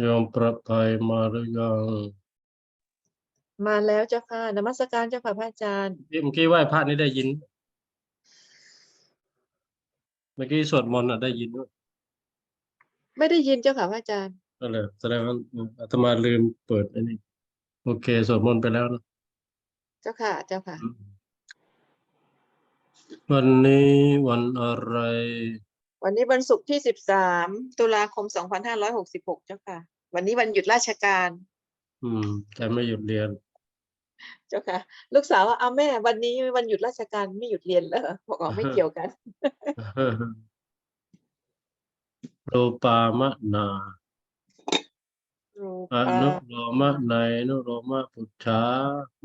โยมประภัยมาหรือยังมาแล้วเจ้าค่ะนมัสการเจ้าค่ะพระอาจารย์ เมื่อกี้ไหว้พระนี่ได้ยิน เมื่อกี้สวดมนต์อะได้ยินด้วยไม่ได้ยินเจ้าค่ะพระอาจารย์ก็เลยแสดงว่าเอออาตมาลืมเปิดอันนี้ โอเคสวดมนต์ไปแล้วนะเจ้าค่ะ เจ้าค่ะ วันนี้วันอะไร วันนี้วันศุกร์ที่สิบสามตุลาคมสองพันห้าร้อยหกสิบหกเจ้าค่ะ วันนี้วันหยุดราชการ อืม แต่ไม่หยุดเรียน เจ้าค่ะ ลูกสาวว่าเอาแม่ วันนี้วันหยุดราชการไม่หยุดเรียนเหรอบอกอ๋อไม่เกี่ยวกันโลปามะนารูอปานุโลมะในอนุโลมะปุจฉา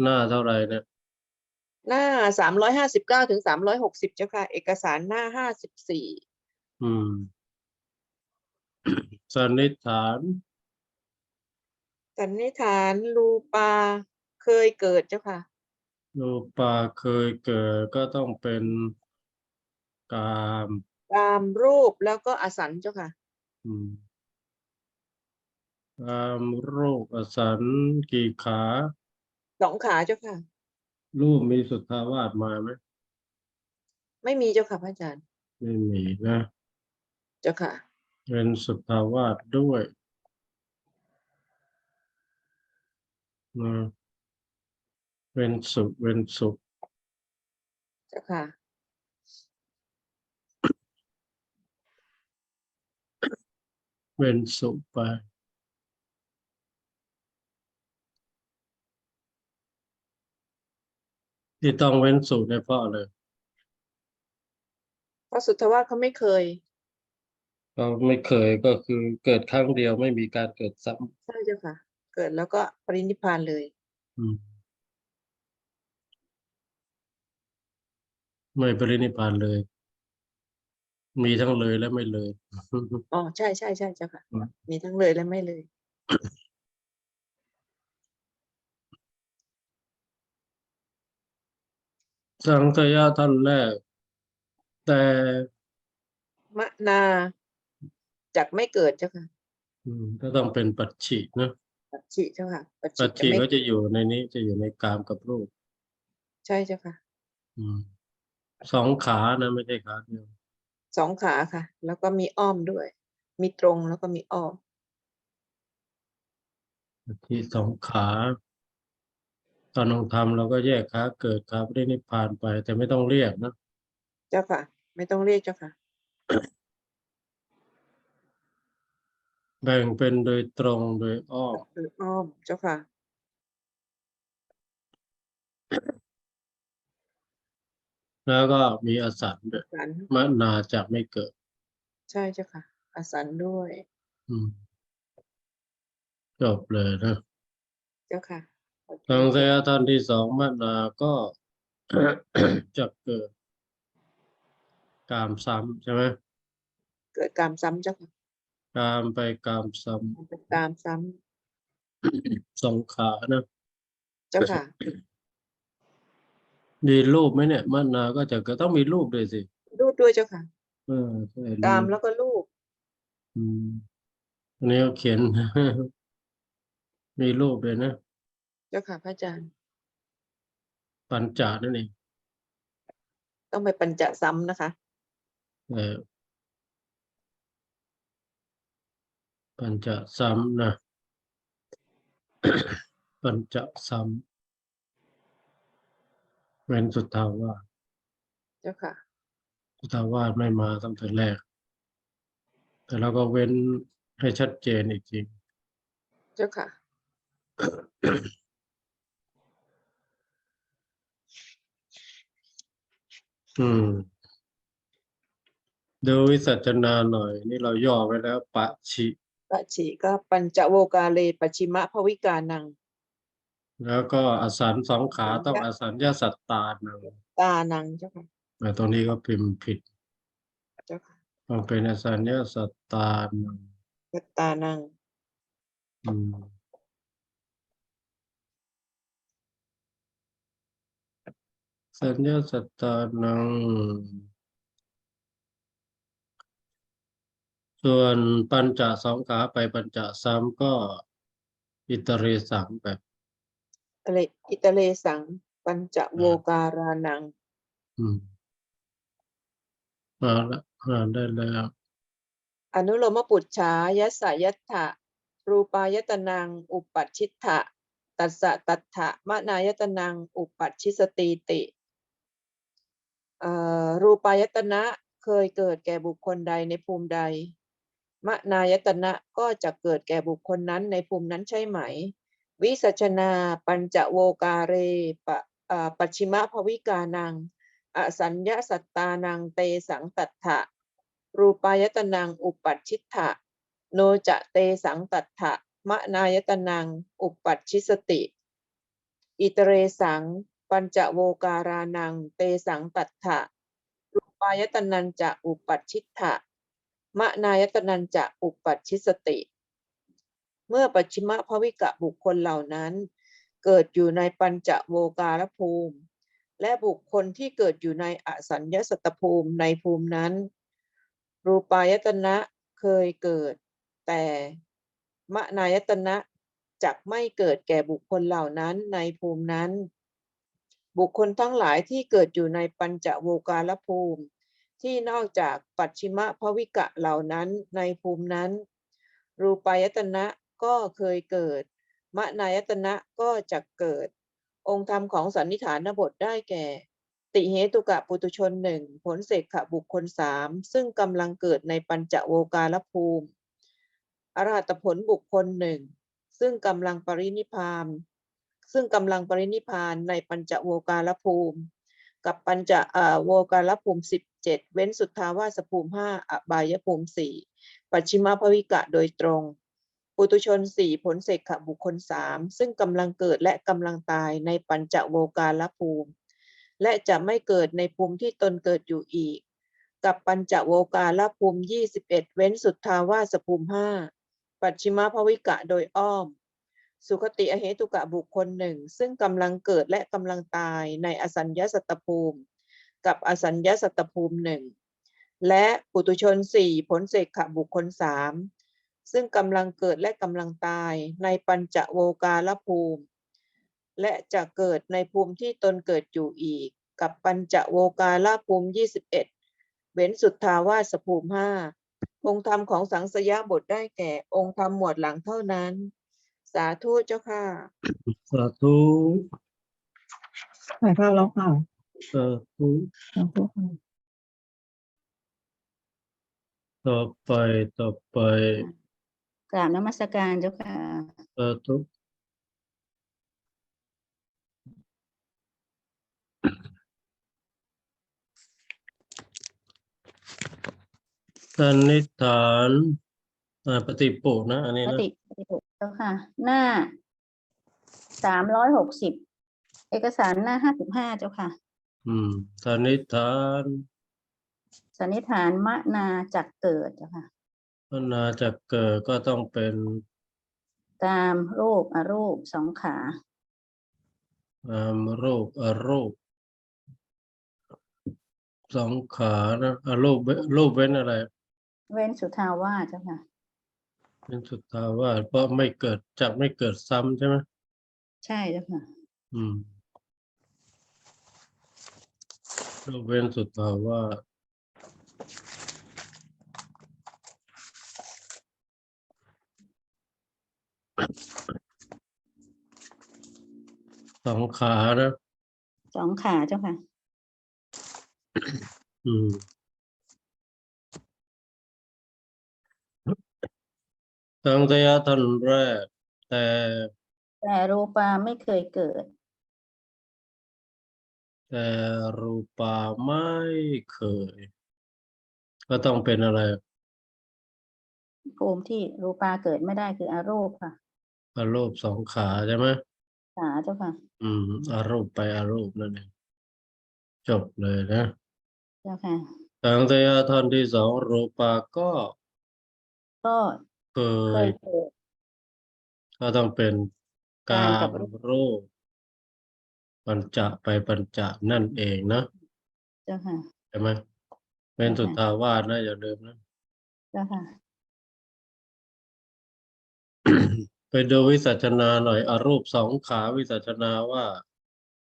หน้าเท่าไหร่เนี่ยหน้าสามร้อยห้าสิบเก้าถึงสามร้อยหกสิบเจ้าค่ะ เอกสารหน้าห้าสิบสี่ อืม สันนิษฐาน สันนิษฐานรูปาเคยเกิดเจ้าค่ะโลปาเคยเกิดก็ต้องเป็นกามตามรูปแล้วก็อสันเจ้าค่ะ อืมกามรูปอสันกี่ขา สองขาเจ้าค่ะ รูปมีสุทธาวาสมาไหมไม่มีเจ้าค่ะพระอาจารย์ ไม่มีนะ เจ้าค่ะ เป็นสุทธาวาสด้วยนะเป็นสุขเป็นสุขเจ้าค่ะ เป็นสุขไปที่ต้องเว้นสุขเนี่ยเพราะอะไรเพราะสุทธวาสเขาไม่เคย เราไม่เคยก็คือเกิดครั้งเดียวไม่มีการเกิดซ้ใช่เจ้าค่ะ เกิดแล้วก็ปรินิพพานเลยำอืมไม่ปรินิพพานเลย มีทั้งเลยและไม่เลย อ๋อ ใช่ใช่ใช่เจ้าค่ะ อืม มีทั้งเลยและไม่เลย สังขยาท่านแรก แต่มะนา จากไม่เกิดเจ้าค่ะอืมก็ต้องเป็นปัจฉินะปัจฉิเจ้าค่ะ ปัจปัจฉิฉิจะไม่ก็จะอยู่ในนี้จะอยู่ในกามกับรูป ใช่เจ้าค่ะอืมสองขานะไม่ใช่ขาเดียวสองขาค่ะ แล้วก็มีอ้อมด้วย มีตรงแล้วก็มีอ้อมที่สองขา ตอนลงทำเราก็แยกขาเกิดขาไม่ได้นิพพานไป แต่ไม่ต้องเรียกนะ เจ้าค่ะ ไม่ต้องเรียกเจ้าค่ะ แบ่งเป็นโดยตรงโดยอ้อมคืออ้อมเจ้าค่ะ แล้วก็มีอสันด้วยสันมนาจากไม่เกิด ใช่เจ้าค่ะ อสันด้วย อืมจบเลยนะเจ้าค่ะโอเคทางเสียท่านที่สองมนาก็จะเกิด กามซ้ำใช่ไหมเกิดกรรมซ้ำเจ้าค่ะ กามไปกามซ้มันเป็นกรรมซ้ำสองขานะำเจ้าค่ะ มีรูปไหมเนี่ยมนาก็จะเกิดต้องมีรูปด้วยสิรูปด้วยเจ้าค่ะ เออใช่กรรมรูปแล้วก็รูปอืมอันนี้เขาเขียน มีรูปเลยนะเจ้าค่ะ พระอาจารย์ ปัญจานั่นเองต้องไปปัญจซ้ำนะคะ เออ ปัญจซ้ำนะ ปัญจซ้ำเว้นสุทธาวาสเจ้าค่ะ สุทธาวาสไม่มาตั้งแต่แรก แต่เราก็เว้นให้ชัดเจนอีกทีเจ้าค่ะอืมดูวิสัชนาหน่อย นี่เราย่อไว้แล้วปะชิ ปัจฉิก็ปัญจโวกาเลปัจฉิมะภวิกานัง แล้วก็อสันสองขาสัญญาต้องอสัญญาสัตตานังตานังเจ้าค่ะแต่ตรงนี้ก็พิมพ์ผิดเจ้าค่ะต้องเป็นอสัญญาสัตตานังกัตตานังอืมสัญญาสัตตานัง ส่วนปัญจสองขาไปปัญจซ้ำก็ อิตรีสังแบบอะไรอิตาเลสัง ปัญจโวการานัง อืมมาละอ่านได้แล้ว อนุโลมปุจฉายัสสะยัตถะรูปายตนัง อุปัชชิตถะตัสสะตัตถะมนายตนัง อุปัชชิสตีติเอ่อรูปายตนะเคยเกิดแก่บุคคลใดในภูมิใด มนายตนะก็จะเกิดแก่บุคคลนั้นในภูมินั้นใช่ไหม วิสัชนา ปัญจโวการเรปะอ่าปัจฉิมภวิกานัง อสัญญาสัตตานังเตสังตัตถะ รูปายตนังอุปัชชิตถะ โนจะเตสังตัตถะมะนายตนัง อุปัชชิสติ อิตเรสัง ปัญจโวการานัง เตสังตัตถะ รูปายตนันจะอุปัชชิตถะ มะนายตนันจะอุปัชิสติ เมื่อปัจฉิมภวิกะบุคคลเหล่านั้น เกิดอยู่ในปัญจโวการภูมิ และบุคคลที่เกิดอยู่ในอสัญญสัตภูมิในภูมินั้น รูปายตนะเคยเกิด แต่มนายตนะจักไม่เกิดแก่บุคคลเหล่านั้นในภูมินั้น บุคคลทั้งหลายที่เกิดอยู่ในปัญจโวการภูมิ ที่นอกจากปัจฉิมภวิกะเหล่านั้นในภูมินั้น รูปายตนะก็เคยเกิด มนายตนะก็จะเกิด องค์ธรรมของสันนิฐานบทได้แก่ ติเหตุกะปุตุชนหนึ่งผลเสกขบุคคลสามซึ่งกำลังเกิดในปัญจโวการภูมิ อรหัตผลบุคคลหนึ่งซึ่งกำลังปรินิพานซึ่งกำลังปรินิพพานในปัญจโวการภูมิ กับปัญจเอ่อโวการภูมิสิบเจ็ดเว้นสุทธาวาสภูมิห้าอบายภูมิสี่ปัจฉิมภวิกะโดยตรง ปุตุชนสี่ผลเสกขบุคคลสามซึ่งกำลังเกิดและกำลังตายในปัญจโวการภูมิ และจะไม่เกิดในภูมิที่ตนเกิดอยู่อีก กับปัญจโวการภูมิยี่สิบเอ็ดเว้นสุทธาวาสภูมิห้าปัจฉิมภวิกะโดยอ้อม สุคติอเหตุกะบุคคลหนึ่ง ซึ่งกำลังเกิดและกำลังตายในอสัญญาสัตตภูมิ กับอสัญญาสัตตภูมิหนึ่งและปุตุชนสี่ผลเสกขบุคคลสามซึ่งกำลังเกิดและกำลังตายในปัญจโวการภูมิ และจะเกิดในภูมิที่ตนเกิดอยู่อีก กับปัญจโวการภูมิยี่สิบเอ็ดเว้นสุทธาวาสภูมิห้าองค์ธรรมของสังสยาบทได้แก่องค์ธรรมหมวดหลังเท่านั้น สาธุเจ้าค่ะ สาธุถ่ายภาพแล้วค่ะสาธุขอบคุณค่ะต่อไปต่อไปกราบนมัสการเจ้าค่ะสาธุสันนิษฐานอ่าปฏิปุนะ อันนี้ปนะ ฏิปฏิปุ เจ้าค่ะ หน้าสามร้อยหกสิบเอกสารหน้าห้าสิบห้าเจ้าค่ะ อืมสันนิษฐานสันนิษฐานมะนาจากเกิดเจ้าค่ะพนาจะเกิดก็ต้องเป็นกามรูปอรูปสองขาอามรูปอรูปสองขานะอรูปเว้นรูปเว้นอะไร เว้นสุทาวาสเจ้าค่ะ เป็นสุดทาวาสเพราะไม่เกิดจากไม่เกิดซ้ำใช่ไหมใช่เจ้าค่ะ อืมรูปเว้นสุดทาวาสสองขานะสองขาเจ้าค่ะ อืม สังขยะท่านแรก แต่แต่รูปาไม่เคยเกิด แต่รูปาไม่เคย ก็ต้องเป็นอะไรภูมิที่รูปาเกิดไม่ได้คืออารูปค่ะอรูปสองขาใช่ไหมขาเจ้าค่ะ อืมอารูปไปอารูปนั่นเองจบเลยนะเจ้าค่ะสังขยะท่านที่สองรูปาก็ก็ เคเยก็ต้องเป็นการกัมรูปปัญจะไปปัญจะนั่นเองนะจ้าค่ะ ใช่ไหมเป็นสุทธาวาสนะอย่าลืมนะ เจ้าค่ะไปดูวิสัชนาหน่อยอารูปสองขาวิสัชนาว่า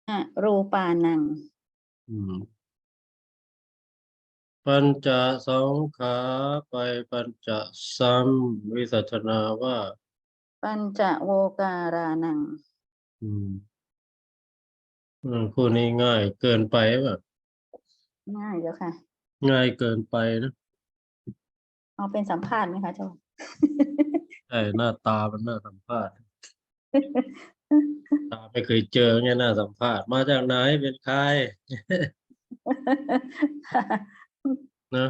อรูปานัง อืม ปัญจสองขาไปปัญจสัมวิสัชนาว่า ปัญจโวการานัง อืมอืมคู่นี้ง่ายเกินไปป่ะง่ายเดี๋ยวค่ะ ง่ายเกินไปนะเอาเป็นสัมภาษณ์ไหมคะเจ้าใช่หน้าตามันน่าสัมภาษณ์ตาไม่เคยเจอไงน่าสัมภาษณ์มาจากไหนเป็นใคร นะ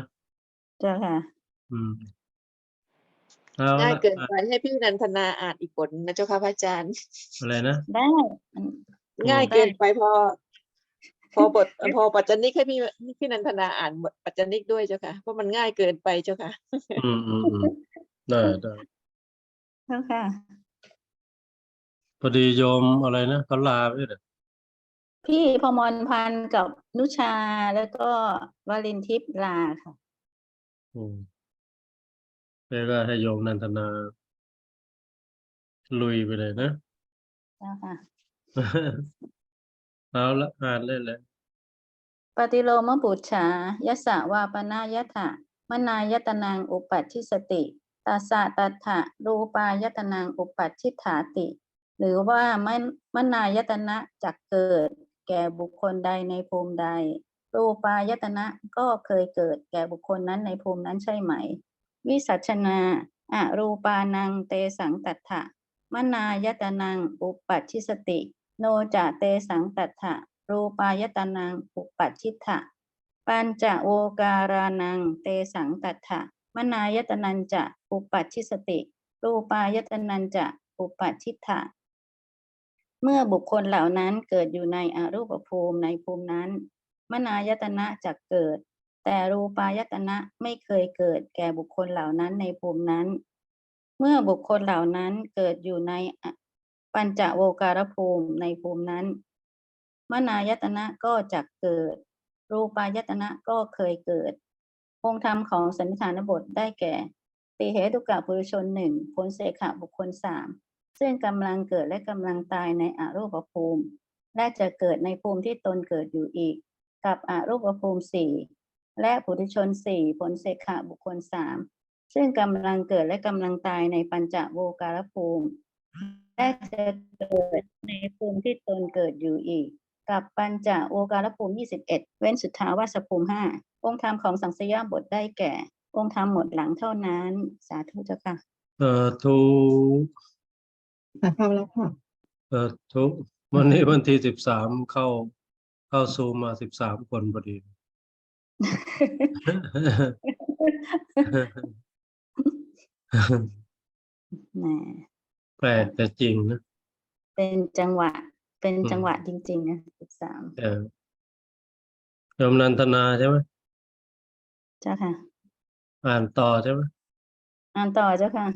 เจ้าค่ะ อืมเอาง่ายละเกินอะไปให้พี่นันทนาอ่านอีกบทหนึ่งนะเจ้าค่ะพระอาจารย์ อะไรนะ ได้มันง่ายได้เกินไปพอ พอบทพอปัจจนิกให้พี่พี่นันทนาอ่านบทปัจจนิกด้วยเจ้าค่ะเพราะมันง่ายเกินไปเจ้าค่ะ อืมอืมอืมได้ได้เจ้าค่ะพอดีโยมอะไรนะเขาลาไปเลย พี่พมรพันธ์กับนุชาแล้วก็วลินทิพย์ลาค่ะอืมแล้วก็ให้โยมนันทนา ลุยไปเลยนะเจ้าค่ะ เอาละอ่านเลยเลยปฏิโลมปุจฉายสสะวาปนายถะมนายตนังอุปัชชิสติตัสสะตัฏฐะรูปายตนังอุปัชชิฐาติ หรือว่ามนมนายตนะจักเกิด แก่บุคคลใดในภูมิใด รูปายตนะก็เคยเกิดแก่บุคคลนั้นในภูมินั้นใช่ไหม วิสัชนาอะรูปานังเตสังตัฏฐะมนายตนังอุปัชชิสติ โนจะเตสังตัฏฐะรูปายตนังอุปัชชิตะปัญจโวการานังเตสังตัฏฐะมนายตนันจะอุปัชชิสติ รูปายตนันจะอุปัชชิตะ เมื่อบุคคลเหล่านั้นเกิดอยู่ในอรูปภูมิในภูมินั้น มนายตนะจะเกิด แต่รูปายตนะไม่เคยเกิดแก่บุคคลเหล่านั้นในภูมินั้น เมื่อบุคคลเหล่านั้นเกิดอยู่ในปัญจโวการภูมิในภูมินั้น มนายตนะก็จะเกิด รูปายตนะก็เคยเกิด องค์ธรรมของสันนิฐานบทได้แก่ ติเหตุกะปุรุชนหนึ่งผลเสขะบุคคลสาม ซึ่งกำลังเกิดและกำลังตายในอรูปภูมิ และจะเกิดในภูมิที่ตนเกิดอยู่อีก กับอรูปภูมิสี่และปุถุชนสี่ผลเสขะบุคคลสามซึ่งกำลังเกิดและกำลังตายในปัญจโวการภูมิ และจะเกิดในภูมิที่ตนเกิดอยู่อีก กับปัญจโอการภูมิ 21 เว้นสุทธาวาสภูมิ 5 องค์ธรรมของสังสยามบทได้แก่ องค์ธรรมหมดหลังเท่านั้น สาธุเจ้าค่ะเอ่อทุ ค่ะเข้าแล้วค่ะเอ่อทุกวันนี้วันที่สิบสามเข้าเข้าซูมมาสิบสามคนพอดี แหมแปลกแต่จริงนะเป็นจังหวะ เป็นอืมจังหวะจริง ๆ นะสิบสามเออโยมนันทนาใช่ไหมเจ้าค่ะ อ่านต่อใช่ไหมอ่านต่อเจ้าค่ะ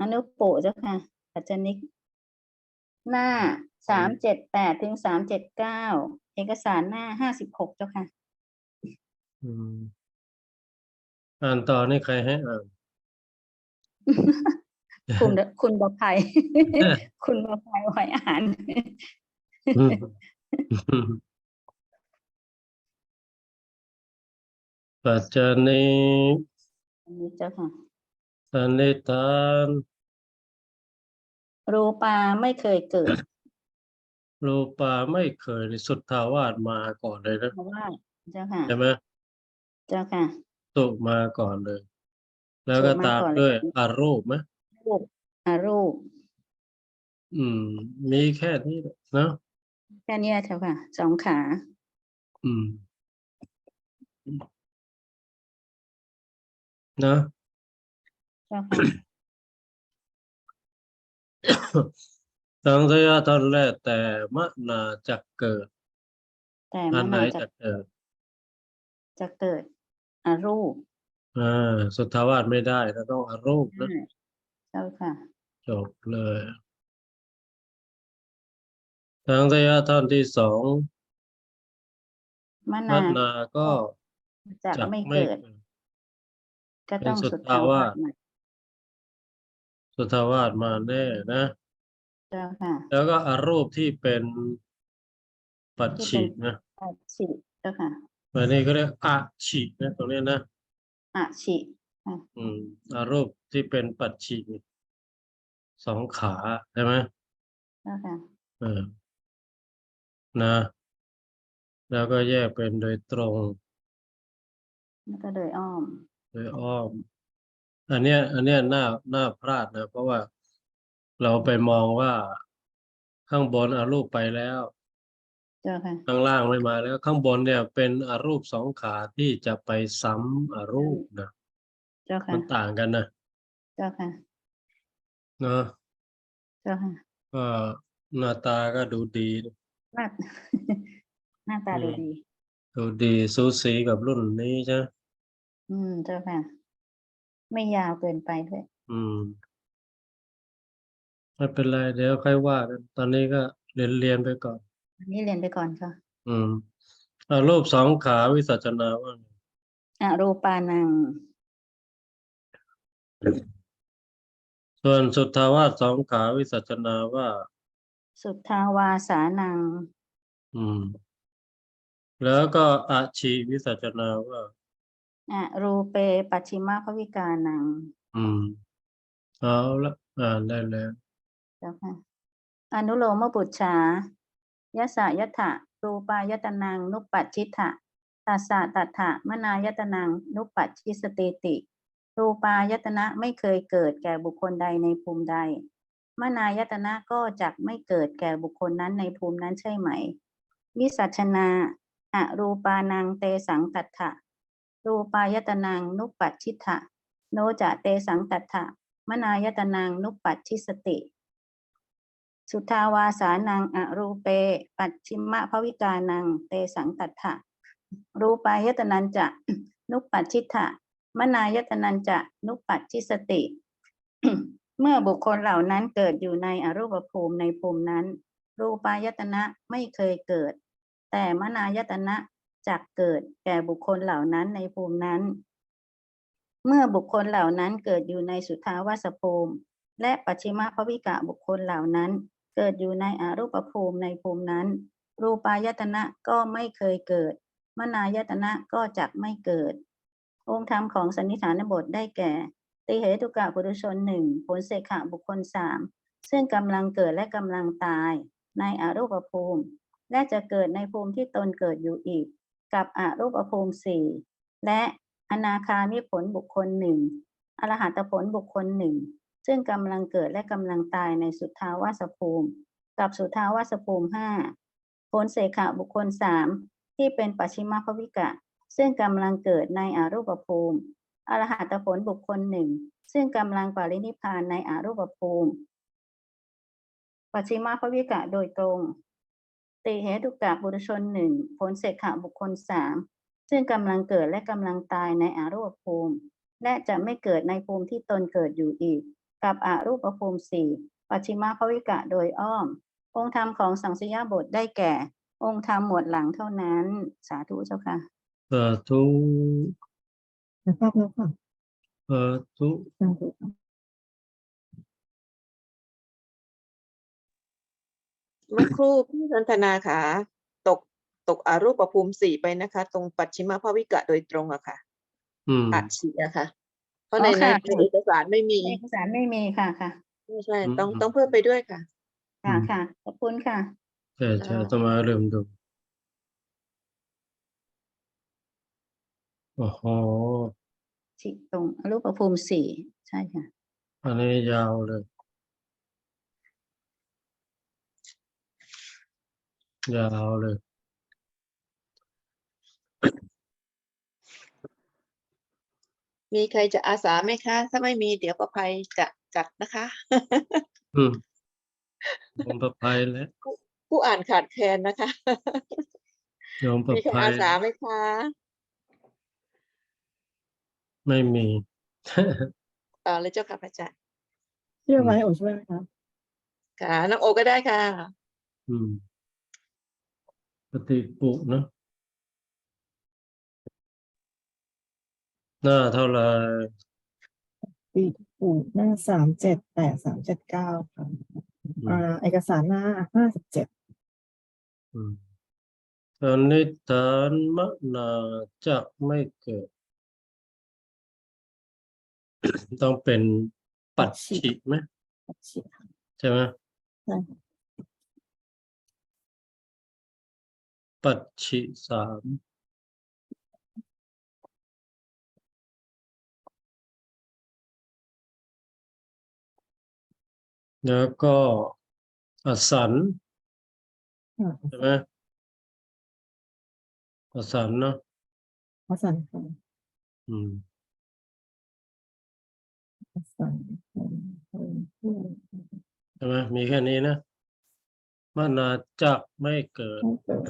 อนุปุเจ้าค่ะ ปัจจนิก หน้าสามเจ็ดแปดถึงสามเจ็ดเก้าเอกสารหน้าห้าสิบหกเจ้าค่ะ อืมอ่านต่อนี่ใครให้อ่าน คุณคุณบภัย คุณบภัยไว้อ่าน ปัจจานิอันนี้เจ้าค่ะสันนิทาน รูปาไม่เคยเกิดรูปาไม่เคยในสุทธาวาสมาก่อนเลยนะเพราะว่าเจ้าค่ะใช่ไหมเจ้าค่ะสุมาก่อนเลย แล้วก็สุมาตามก่อนเลยด้วยอารูปไหมรูปอารูป อืม มีแค่นี้แหละเนอะแค่เนี้ยเจ้าค่ะสองขา อืมนะเจ้าค่ะ สังสยาตอนแรกแต่มะนาจะเกิดแต่อัมันนไหนนาจะจะเกิดจะเกิดอารูปอ่าสุทธาวาสไม่ได้เราต้องอารูปนะเจ้าค่ะ จบเลยสังสยาตอนที่สองมะมะนานาก็จะจะไม่ไม่เกิด เกิด ก็เป็นต้องสุสุททธาธาวาาส สใหม่สุทธาวาสมาแน่นะ เจ้าค่ะแล้วก็อารูปที่เป็นปัจฉินะอาชิเจ้าค่ะอันนี้ก็เรียกอะฉินะตรงนี้นะอาชิอืมอารูปที่เป็นปัจฉิสองขาใช่ไหมเจ้าค่ะเออนะ แล้วก็แยกเป็นโดยตรง แล้วก็โดยอ้อม โดยอ้อม อันเนี้ย อันเนี้ยน่าน่าพลาดนะ เพราะว่าเราไปมองว่าข้างบนอารูปไปแล้ว เจ้าค่ะ ข้างล่างไม่มาแล้วข้างบนเนี่ย เป็นอารูปสองขาที่จะไปซ้ำอารูปนะเจ้าค่ะ มันต่างกันนะเจ้าค่ะ เนาะเจ้าค่ะก็หน้าตาก็ดูดีนะหน้าหน้าตาดูดี ดูดีสูสีกับรุ่นนี้ใช่ไหมอืม เจ้าค่ะ ไม่ยาวเกินไปด้วยอืมไม่เป็นไรเดี๋ยวค่อยว่ากันตอนนี้ก็เรียนเรียนไปก่อน อันนี้เรียนไปก่อนค่ะอืมเอารูปสองขาวิสัชนาว่าไงอรูปานังส่วนสุทธาวาสสองขาวิสัชนาว่า สุทธาวาสานัง อืม แล้วก็อาชีวิสัชนาว่า อรูเปปัจฉิมภวิกานัง อืม เอาละอ่านได้แล้วเจ้าค่ะ อนุโลมปุจฉายสายถะรูปายตนัง นุปปัชชิถะตัสสะตัฏฐะมนายตนัง นุปปัชชิสติติ รูปายตนะไม่เคยเกิดแก่บุคคลใดในภูมิใด มนายตนะก็จักไม่เกิดแก่บุคคลนั้นในภูมินั้นใช่ไหม วิสัชนาอรูปานังเตสังตัฏฐะ รูปายตนังนุปัชชิถะโนจะเตสังตัฏฐะมนายตนังนุปัชชิสติ สุทาวาสานังอรูเป ปัจฉิมะภวิกานัง เตสังตัฏฐะรูปายตนันจะนุปปัชชิถะมนายตนันจะนุปปัชชิสติ เมื่อบุคคลเหล่านั้นเกิดอยู่ในอรูปภูมิในภูมินั้น รูปายตนะไม่เคยเกิด แต่มนายตนะ จักเกิดแก่บุคคลเหล่านั้นในภูมินั้น เมื่อบุคคลเหล่านั้นเกิดอยู่ในสุทาวาสภูมิ และปัจฉิมภวิกะบุคคลเหล่านั้น เกิดอยู่ในอรูปภูมิในภูมินั้น รูปายตนะก็ไม่เคยเกิด มนายตนะก็จักไม่เกิด องค์ธรรมของสันนิษฐานบทได้แก่ติเหตุกะปุถุชนหนึ่งผลเสขะบุคคลสามซึ่งกำลังเกิดและกำลังตายในอรูปภูมิ และจะเกิดในภูมิที่ตนเกิดอยู่อีก กับอรูปภูมิสี่และอนาคามิผลบุคคลหนึ่งอรหัตผลบุคคลหนึ่งซึ่งกำลังเกิดและกำลังตายในสุทธาวาสภูมิ กับสุทธาวาสภูมิห้าผลเสขะบุคคลสามที่เป็นปัจฉิมภวิกะ ซึ่งกำลังเกิดในอารูปภูมิอรหัตผลบุคคลหนึ่งซึ่งกำลังปรินิพานในอารูปภูมิปัจฉิมภวิกะโดยตรง ติเหตุกะบุรุชนหนึ่งผลเสขะบุคคลสามซึ่งกำลังเกิดและกำลังตายในอารูปภูมิ และจะไม่เกิดในภูมิที่ตนเกิดอยู่อีก กับอารูปภูมิสี่ปัจฉิมภวิกะโดยอ้อม องค์ธรรมของสังสยาบทได้แก่ องค์ธรรมหมวดหลังเท่านั้น สาธุเจ้าค่ะสาธุนะครับแล้วค่ะสาธุ เมื่อครู่พี่สันทนาค่ะ ตกตกอารูปภูมิสี่ไปนะคะ ตรงปัจฉิมภวิกะโดยตรงอะค่ะอืมอาชีอะค่ะ เพราะในอ๋อในค่ะในเอกสารไม่มีเอกสารไม่มีค่ะค่ะไม่ใช่อืมต้องต้องเพิ่มไปด้วยค่ะ ค่ะค่ะขอบคุณค่ะใช่ใช่อ่าต้องมาเริ่มดูโอ้โหชิตรงรูปภูมิสี่ใช่ค่ะ อันนี้ยาวเลย ยาวเลย มีใครจะอาสาไหมคะ ถ้าไม่มีเดี๋ยวประภัยจะจัดนะคะ อืมผมประภัยแล้วผู้อ่านขาดแคลนนะคะโยมประมีใครภัอายสาไหมคะ ไม่มี ต่อเลยเจ้าค่ะพระอาจารย์เชื่อไว้โอช่วยไหมคะค่ะน้องโอก็ได้ค่ะ อืม ปฏิปุเนอะหน้าเท่าไหรปีถูกหน้าสามเจ็ดแปดสามเจ็ดเก้าค่ะอืมอ่าเอกสารหน้าห้าสิบเจ็ดอืมสันนิษฐานมนาจะไม่เกิด ต้องเป็นปัจฉิไหมฉีดใช่ไหมใช่ ปัจฉิสามแล้วก็อสันค่ะใช่ไหมอสันเนาะวสันต์ค่ะอืมวสันต์ค่ะอืมใช่ไหมมีแค่นี้นะ มนาจะไม่เกิดไม่เกิด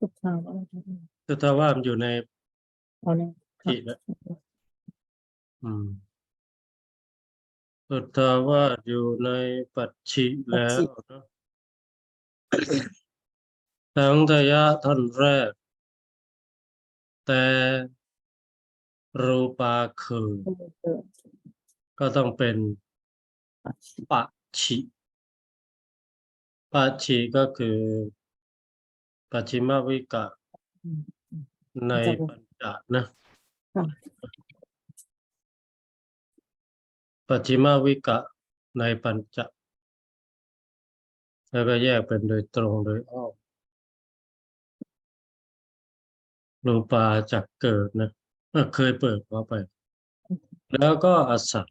สุดท้ายแล้วนะคะคือถ้าว่ามันอยู่ในเอาเนี่ยค่ะจิแล้วอืมสุทธาวาสอยู่ในปัจฉิแล้วเนอะสังทยะท่านแรก แต่รูปาคือไม่เกิดก็ต้องเป็น ปัจฉิปัจฉิปัจฉิก็คือปัจฉิมวิกะในปัญจนะค่ะปัจฉิมวิกะในปัญจแล้วก็แยกเป็นโดยตรงโดยอ้อมรูปาจากเกิดนะเคยเปิดเข้าไป แล้วก็อสัน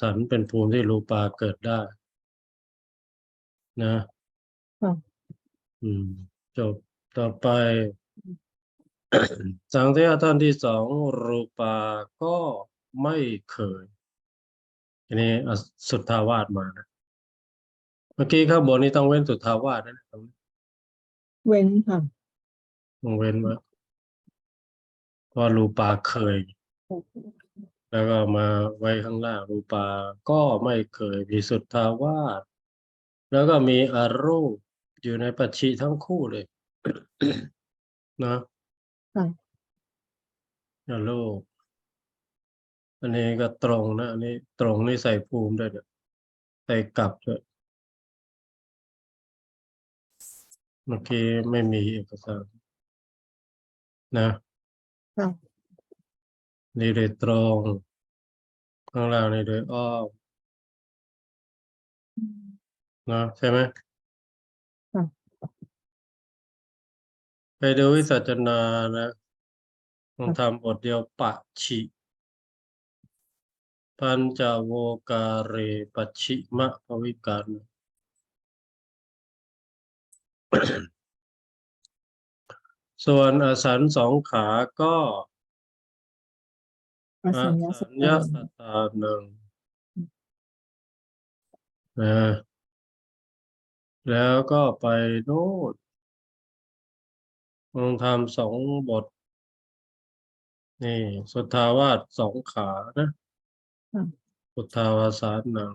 สันเป็นภูมิที่รูปาเกิดได้นะค่ะอืม จบต่อไป สังเทยท่านที่สองรูปาก็ไม่เคยทีนี้เอาสุทธาวาสมานะเมื่อกี้ข้างบนนี้ต้องเว้นสุทธาวาสนะตรงนี้เว้นค่ะต้องเว้นไว้เพราะรูปาเคย แล้วก็มาไว้ข้างล่างรูปาก็ไม่เคยมีสุทธาวาสแล้วก็มีอรูปอยู่ในปัจฉิทั้งคู่เลยนะค่ะอรูปอันนี้ก็ตรงนะอันนี้ตรงนี่ใส่ภูมิด้วยเนี่ยใส่กลับด้วยเมื่อกี้ไม่มีเอกสารนะค่ะ นี่โดยตรง ข้างล่างนี่โดยอ้อมนะใช่ไหมค่ะไปดูวิสัชนานะต้องทำบทเดียวปะฉิปัญจโวการเรปัจฉิมะภวิการส่วนอสันสองขาก็ อสัญญาสัสญญาตาสตาหนึ่งนะแล้วก็ไปโน่นลองทำสองบท นี่ สุทธาวาสสองขานะค่ะสุทธาวาสานัง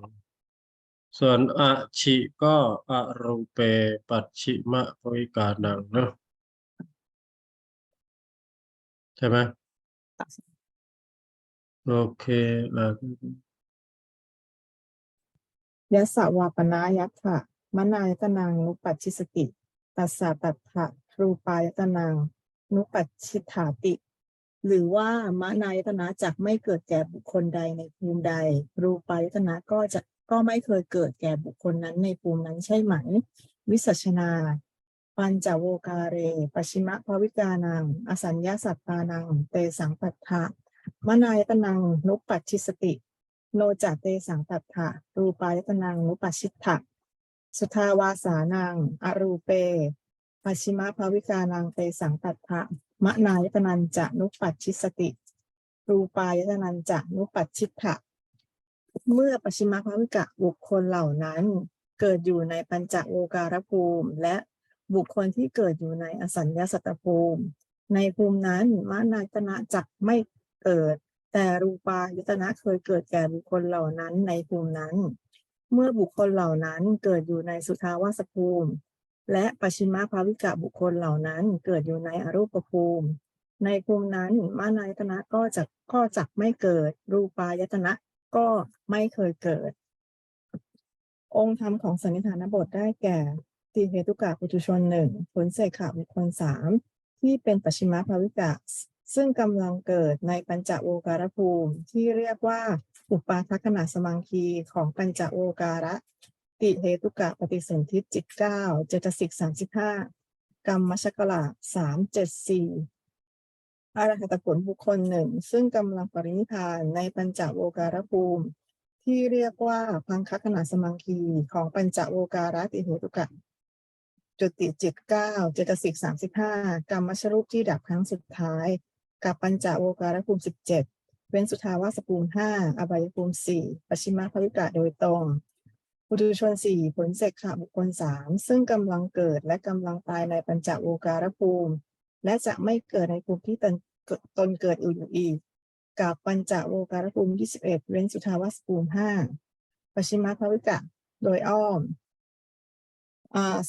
ส่วนอชิก็อรูเปปัจฉิมะภวิกานังเนอะใช่ไหม โอเคอะยัสสวาปนายัตถะมนายตนังนุปัชชิสติตัสสะตัตถะรูปายตนังนุปัชชิถาติ หรือว่ามนายตนะจักไม่เกิดแก่บุคคลใดในภูมิใด รูปายตนะก็จะก็ไม่เคยเกิดแก่บุคคลนั้นในภูมินั้นใช่ไหม วิสัชนา ปัญจโวการเร ปชิมะภวิกานัง อสัญญาสัตตานัง เตสังปัฏฐะ มนายตนังนุปัชชิสติ โนจัตเตสังตัตถะรูปายตนังนุปัชชิตถะสุทาวาสานังอรูเปปัชิมภาวิกานังเตสังตัตถะมะนายตนันจะนุปัชชิสติ รูปายตนันจะนุปัชชิตถะเมื่อปัชิมภาวิกะบุคคลเหล่านั้น เกิดอยู่ในปัญจโวการภูมิ และบุคคลที่เกิดอยู่ในอสัญญาสัตตภูมิ ในภูมินั้นมะนายตนะจักไม่ เกิด แต่รูปายตนะเคยเกิดแก่บุคคลเหล่านั้นในภูมินั้น เมื่อบุคคลเหล่านั้นเกิดอยู่ในสุทาวาสภูมิ และปชิมภาวิกะบุคคลเหล่านั้นเกิดอยู่ในอรูปภูมิ ในภูมินั้นมานายตนะก็จะก็จักไม่เกิด รูปายตนะก็ไม่เคยเกิด องค์ธรรมของสันนิฐานบทได้แก่ตีเหตุกะปุถุชนหนึ่งผลเสกขาบุคคลสามที่เป็นปัจฉิมภาวิกะ ซึ่งกำลังเกิดในปัญจโวการภูมิที่เรียกว่า อุปาทคขณะสมังคีของปัญจโวการะติเหตุกะปฏิสนธิจิตเก้าเจตสิกสามสิบห้ากรรมมชกลาสามเจ็ดสี่อรหัตผลบุคคลหนึ่ง ซึ่งกำลังปรินิพานในปัญจโวการภูมิ ที่เรียกว่าพังคขณะสมังคีของปัญจโวการะติเหตุกะจุติจิตเก้าเจตสิกสามสิบห้ากรรมชรูปที่ดับครั้งสุดท้าย กับปัญจโวการภูมิสิบเจ็ดเว้นสุทาวาสภูมิห้าอบายภูมิสี่ปชิมาภวิกะโดยตรงปุถุชนสี่ผลเสกขาบุคคลสามซึ่งกำลังเกิดและกำลังตายในปัญจโวการภูมิ และจะไม่เกิดในภูมิที่ตนตนเกิดอยู่อีกกับปัญจโวการภูมิยี่สิบเอ็ดเว้นสุทาวาสภูมิห้าปชิมาภวิกะ โดยอ้อม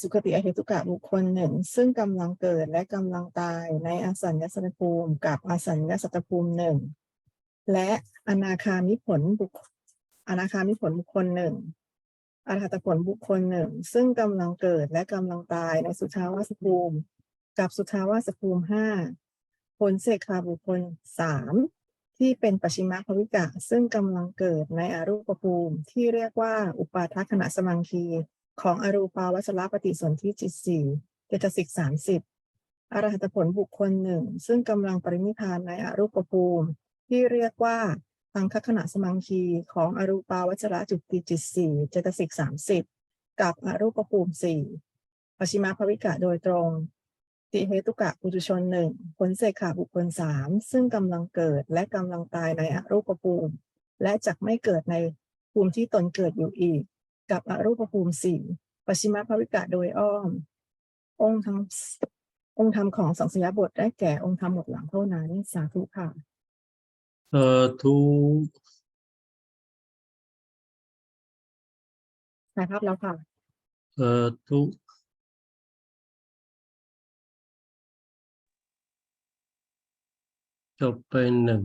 สุคติอเหตุกะบุคคลหนึ่ง ซึ่งกำลังเกิดและกำลังตายในอสัญญสัตภูมิ กับอสัญญสัตภูมิหนึ่งและอนาคามิผลบุคอนาคามิผลบุคคลหนึ่งอรหัตผลบุคคลหนึ่ง ซึ่งกำลังเกิดและกำลังตายในสุทาวาสภูมิ กับสุทาวาสภูมิห้าผลเสกขาบุคคลสามที่เป็นปชิมาภวิกะ ซึ่งกำลังเกิดในอรูปภูมิที่เรียกว่าอุปาทัคขณะสมังคี ของอรูปาวัชรปฏิสนธิจิตสี่เจตสิกสามสิบอรหัตผลบุคคลหนึ่ง ซึ่งกำลังปรินิพานในอรูปภูมิ ที่เรียกว่าพังคขณะสมังคีของอรูปาวัชระจุติจิตสี่เจตสิกสามสิบกับอรูปภูมิสี่ปชิมาภวิกะโดยตรง ติเหตุกะปุถุชนหนึ่งผลเสกขาบุคคลสามซึ่งกำลังเกิดและกำลังตายในอรูปภูมิ และจักไม่เกิดในภูมิที่ตนเกิดอยู่อีก กับอรูปภูมิสี่ปชิมาภวิกะโดยอ้อม องค์ธรรมองค์ธรรมของสังสยบทได้แก่องค์ธรรมหมดหลังเท่านั้นสาธุค่ะเออทุกถ่ายภาพแล้วค่ะเออทุกจบไปหนึ่ง